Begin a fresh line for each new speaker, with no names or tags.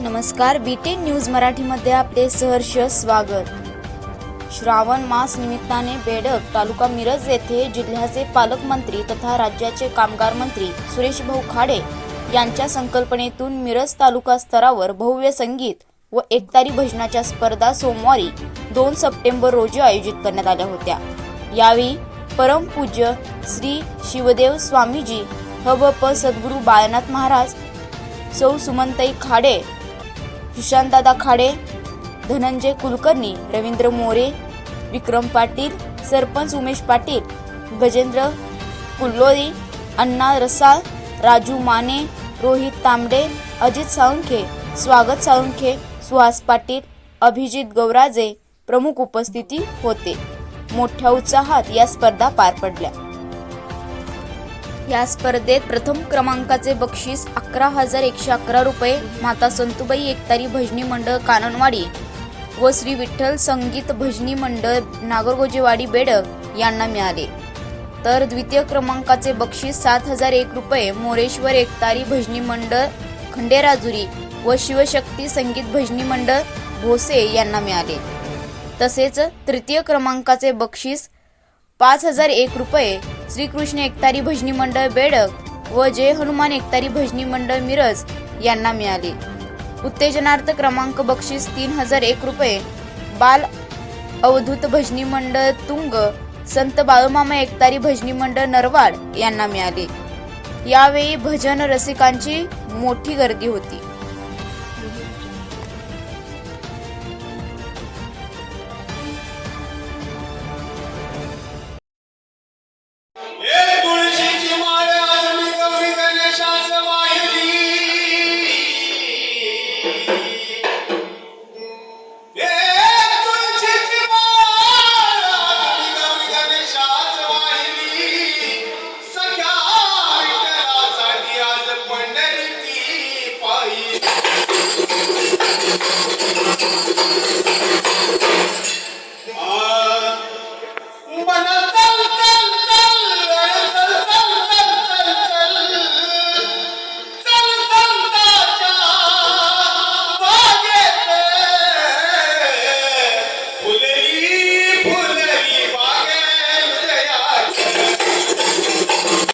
नमस्कार beaten news मराठीमध्ये आपले सहर्ष स्वागत. श्रावण मास निमित्ताने बेडक तालुका मिरज येथे जिल्ह्याचे पालकमंत्री तथा राज्याचे कामगार मंत्री सुरेश भाऊ खाडे यांच्या संकल्पनेतून मिरज तालुका स्तरावर भव्य संगीत व एकतारी भजनाच्या स्पर्धा सोमवारी दोन सप्टेंबर रोजी आयोजित करण्यात आल्या होत्या. यावेळी परमपूज्य श्री शिवदेव स्वामीजी हबप सद्गुरू बाळनाथ महाराज सौ सुमनताई खाडे सुशांतदादा खाडे धनंजय कुलकर्णी रवींद्र मोरे विक्रम पाटील सरपंच उमेश पाटील गजेंद्र कुल्लोरी अण्णा रसाळ राजू माने रोहित तांबडे अजित साळुंखे स्वागत साळुंखे सुहास पाटील अभिजित गौराजे प्रमुख उपस्थिती होते. मोठ्या उत्साहात या स्पर्धा पार पडल्या. या स्पर्धेत प्रथम क्रमांकाचे बक्षीस अकरा हजार एकशे अकरा रुपये माता संतुबाई एकतारी भजनी मंडळ काननवाडी व श्री विठ्ठल संगीत भजनी मंडळ नागरगोजेवाडी बेडक यांना मिळाले. तर द्वितीय क्रमांकाचे बक्षीस सात हजार एक रुपये मोरेश्वर एकतारी भजनी मंडळ खंडेराजुरी व शिवशक्ती संगीत भजनी मंडळ भोसे यांना मिळाले. तसेच तृतीय क्रमांकाचे बक्षीस पाच हजार एक रुपये श्रीकृष्ण एकतारी भजनी मंडळ बेडक व जय हनुमान एकतारी भजनी मंडळ मिरज यांना मिळाले. उत्तेजनार्थ क्रमांक बक्षीस तीन हजार एक रुपये. बाल अवधूत भजनी मंडळ तुंग संत बाळूमामा एकतारी भजनी मंडळ नरवाड यांना मिळाले. यावेळी भजन रसिकांची मोठी गर्दी होती.